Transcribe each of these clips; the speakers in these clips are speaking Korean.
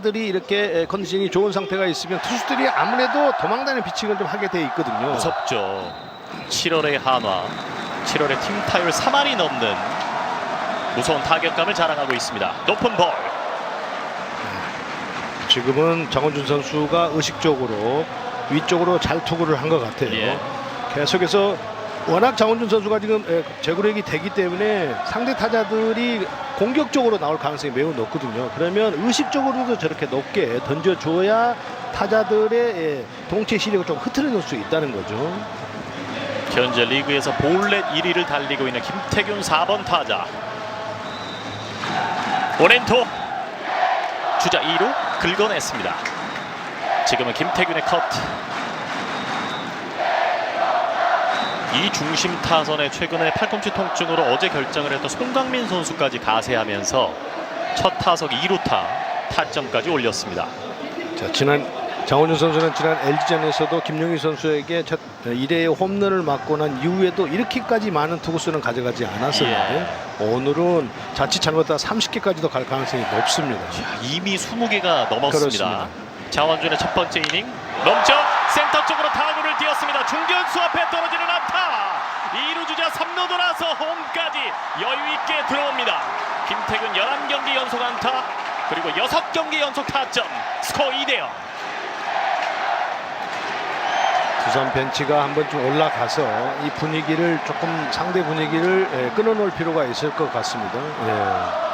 들이 이렇게 컨디션이 좋은 상태가 있으면 투수들이 아무래도 도망다니는 피칭을 좀 하게 돼 있거든요. 무섭죠. 7월의 한화, 7월의 팀 타율 3할이 넘는 무서운 타격감을 자랑하고 있습니다. 높은 볼. 지금은 장원준 선수가 의식적으로 위쪽으로 잘 투구를 한 것 같아요. 예. 계속해서 워낙 장원준 선수가 지금 에, 제구력이 되기 때문에 상대 타자들이 공격적으로 나올 가능성이 매우 높거든요. 그러면 의식적으로도 저렇게 높게 던져줘야 타자들의 예, 동체 시력을 좀 흐트러낼 수 있다는 거죠. 현재 리그에서 볼넷 1위를 달리고 있는 김태균 4번 타자. 오렌토 주자 2루 긁어냈습니다. 지금은 김태균의 컷. 이 중심 타선에 최근에 팔꿈치 통증으로 어제 결정을 했던 송강민 선수까지 가세하면서 첫 타석 2루타 타점까지 올렸습니다. 자, 지난 장원준 선수는 지난 LG전에서도 김용희 선수에게 첫 1회의 홈런을 맞고 난 이후에도 이렇게까지 많은 투구수는 가져가지 않았었는데 오늘은 자칫 잘못하다 30개까지도 갈 가능성이 높습니다. 이미 20개가 넘었습니다. 장원준의 첫 번째 이닝 넘쳐 센터 쪽으로 타구를 띄었습니다. 중견수 앞에 떨어지는 안타. 2루 주자 3루 돌아서 홈까지 여유 있게 들어옵니다. 김태균 11경기 연속 안타 그리고 6경기 연속 타점 스코어 2대 0. 두산 벤치가 한번 좀 올라가서 이 분위기를 조금 상대 분위기를 예, 끊어놓을 필요가 있을 것 같습니다. 예.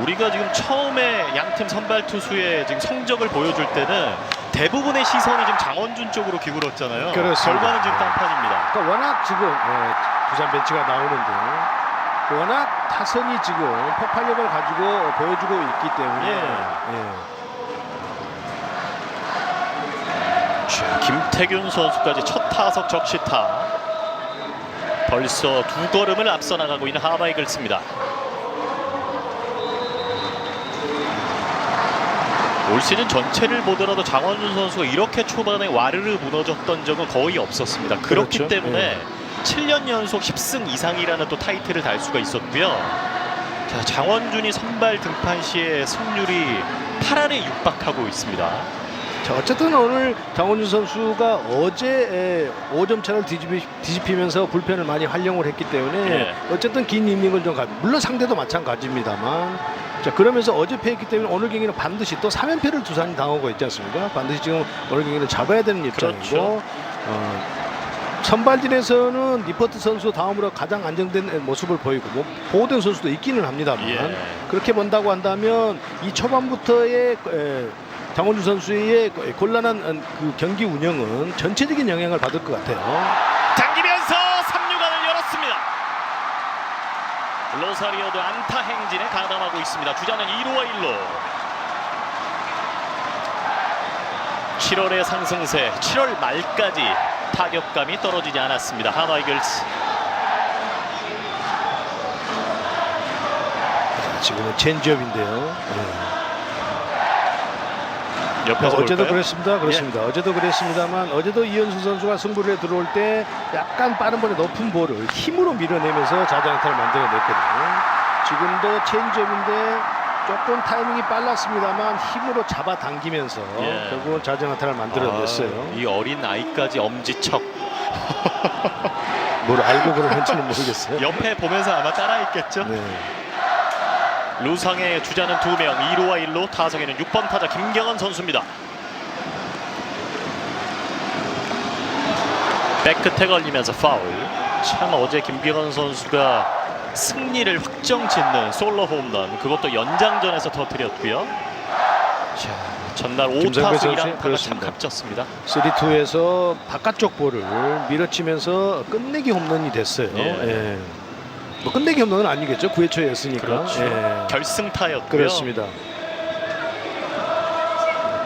우리가 지금 처음에 양팀 선발 투수의 지금 성적을 보여줄 때는 대부분의 시선이 지금 장원준 쪽으로 기울었잖아요. 그렇습니다. 결과는 지금 딴판입니다. 그러니까 워낙 지금 예, 두산 벤치가 나오는데 워낙 타선이 지금 폭발력을 가지고 보여주고 있기 때문에 예. 자, 김태균 선수까지 첫 타석 적시타. 벌써 두 걸음을 앞서 나가고 있는 하바이글스입니다. 올 시즌 전체를 보더라도 장원준 선수가 이렇게 초반에 와르르 무너졌던 적은 거의 없었습니다. 그렇기 그렇죠. 때문에 7년 연속 10승 이상이라는 또 타이틀을 달 수가 있었고요. 자, 장원준이 선발 등판 시에 승률이 8할에 육박하고 있습니다. 자, 어쨌든 오늘 장원준 선수가 어제 5점 차를 뒤집히, 뒤집히면서 불펜을 많이 활용을 했기 때문에 예. 어쨌든 긴 이닝을 좀 가. 물론 상대도 마찬가지입니다만. 자 그러면서 어제 패했기 때문에 오늘 경기는 반드시 또 3연패를 두산이 당하고 있지 않습니까? 반드시 지금 오늘 경기는 잡아야 되는 입장이고 그렇죠. 어, 선발진에서는 리퍼트 선수 다음으로 가장 안정된 모습을 보이고 뭐 보호된 선수도 있기는 합니다만 예. 그렇게 본다고 한다면 이 초반부터의 에, 장원준 선수의 곤란한 그 경기 운영은 전체적인 영향을 받을 것 같아요. 당기면서 3루간을 열었습니다. 로사리오도 안타 행진에 가담하고 있습니다. 주자는 2루와 1루. 7월의 상승세, 7월 말까지 타격감이 떨어지지 않았습니다. 하마이글스. 지금은 체인지업인데요. 예. 옆에서 어제도 볼까요? 그랬습니다. 그렇습니다. 어제도 그랬습니다만 어제도 이현수 선수가 승부를 들어올 때 약간 빠른 볼에 높은 볼을 힘으로 밀어내면서 자장타를 만들어냈거든요. 지금도 체인지업인데 조금 타이밍이 빨랐습니다만 힘으로 잡아당기면서 예. 결국은 자장타를 만들어냈어요. 아, 이 어린 아이까지 엄지척. 뭘 알고 그러는지는 모르겠어요. 옆에 보면서 아마 따라했겠죠. 네. 루상의 주자는 두 명, 2루와 1루, 타석에는 6번 타자 김경원 선수입니다. 백끝에 걸리면서 파울. 참 어제 김경원 선수가 승리를 확정 짓는 솔로 홈런, 그것도 연장전에서 터뜨렸고요. 자, 전날 김성배 5타수 선수, 1안타가 참. 값졌습니다. 3-2에서 바깥쪽 볼을 밀어치면서 끝내기 홈런이 됐어요. 예. 예. 뭐 끝내기 홈런은 아니겠죠. 9회 초였으니까. 그렇죠. 예. 결승타였고요. 그렇습니다.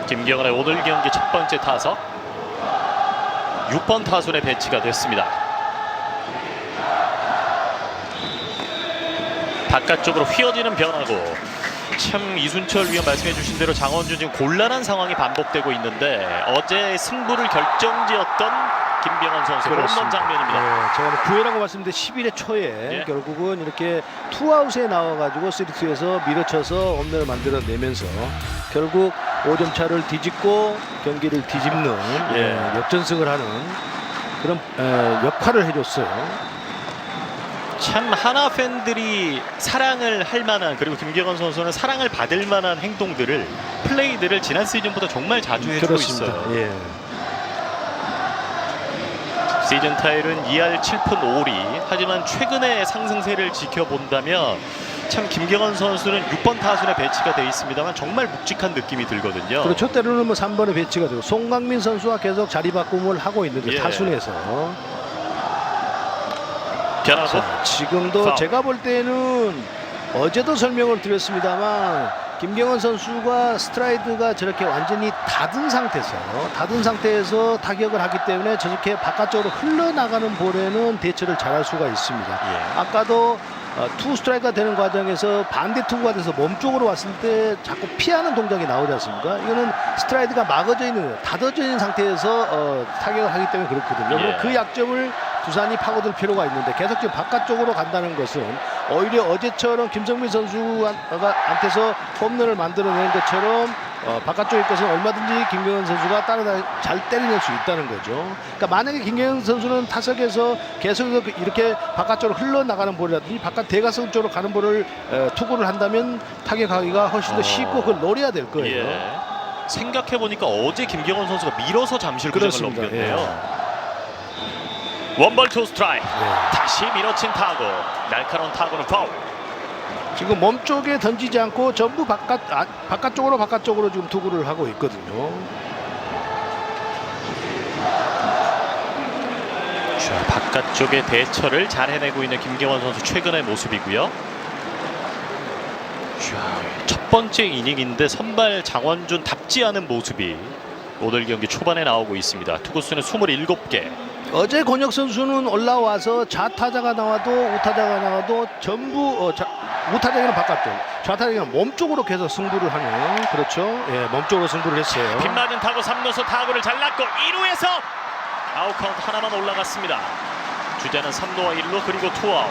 김경원의 오늘 경기 첫 번째 타석 6번 타순에 배치가 됐습니다. 바깥쪽으로 휘어지는 변화고 참 이순철 위원 말씀해 주신 대로 장원준 지금 곤란한 상황이 반복되고 있는데 어제 승부를 결정지었던 김병헌 선수 홈런 그렇습니다. 장면입니다. 네, 제가 9회라고 말씀드렸는데 11회 초에 예. 결국은 이렇게 투아웃에 나와가지고 3투에서 밀어쳐서 홈런을 만들어내면서 결국 5점 차를 뒤집고 경기를 뒤집는 예. 예, 역전승을 하는 그런 에, 역할을 해줬어요. 참 하나 팬들이 사랑을 할 만한 그리고 김경원 선수는 사랑을 받을 만한 행동들을 플레이들을 지난 시즌보다 정말 자주 해주고 있어요. 예. 시즌 타율은 2할 7푼 5리 하지만 최근의 상승세를 지켜본다면 참 김경원 선수는 6번 타순에 배치가 돼 있습니다만 정말 묵직한 느낌이 들거든요. 그렇죠. 때로는 뭐 3번에 배치가 되고 송강민 선수와 계속 자리 바꿈을 하고 있는데 예. 타순에서 변화구 자, 지금도 파울. 제가 볼 때는 어제도 설명을 드렸습니다만 김경원 선수가 스트라이드가 저렇게 완전히 닫은 상태에서 닫은 상태에서 타격을 하기 때문에 저렇게 바깥쪽으로 흘러나가는 볼에는 대처를 잘할 수가 있습니다. 예. 아까도 어, 투 스트라이크가 되는 과정에서 반대 투구가 돼서 몸쪽으로 왔을 때 자꾸 피하는 동작이 나오지 않습니까? 이거는 스트라이드가 막아져 있는 닫아져 있는 상태에서 어, 타격을 하기 때문에 그렇거든요. 예. 그 약점을 두산이 파고들 필요가 있는데 계속 지금 바깥쪽으로 간다는 것은 오히려 어제처럼 김성민 선수한테서 홈런을 만들어낸 것처럼 어, 바깥쪽에 것은 얼마든지 김경현 선수가 따라 잘 때려낼 수 있다는 거죠. 그러니까 만약에 김경현 선수는 타석에서 계속해서 그- 이렇게 바깥쪽으로 흘러나가는 볼이라든지 바깥 대가성 쪽으로 가는 볼을 에, 투구를 한다면 타격하기가 훨씬 더 어. 쉽고 그걸 노려야 될 거예요. 예. 생각해 보니까 어제 김경원 선수가 밀어서 잠실 구장을. 넘겼네요. 원볼 투 스트라이크 예. 다시 밀어친 타구 날카로운 타구는 파울 지금 몸 쪽에 던지지 않고 전부 바깥 아, 바깥쪽으로 바깥쪽으로 지금 투구를 하고 있거든요. 자, 바깥쪽의 대처를 잘 해내고 있는 김경원 선수 최근의 모습이고요. 자, 첫 번째 이닝인데 선발 장원준 답지 않은 모습이 오늘 경기 초반에 나오고 있습니다. 투구수는 27개. 어제 권혁 선수는 올라와서 좌타자가 나와도 우타자가 나와도 전부 어, 자, 우타자기는 바깥쪽, 좌타자기는 몸 쪽으로 계속 승부를 하는 그렇죠. 예, 몸 쪽으로 승부를 했어요. 빗 맞은 타구 3루수 타구를 잘랐고 2루에서 아웃 카운트 하나만 올라갔습니다 주자는 3루와 1루 그리고 투아웃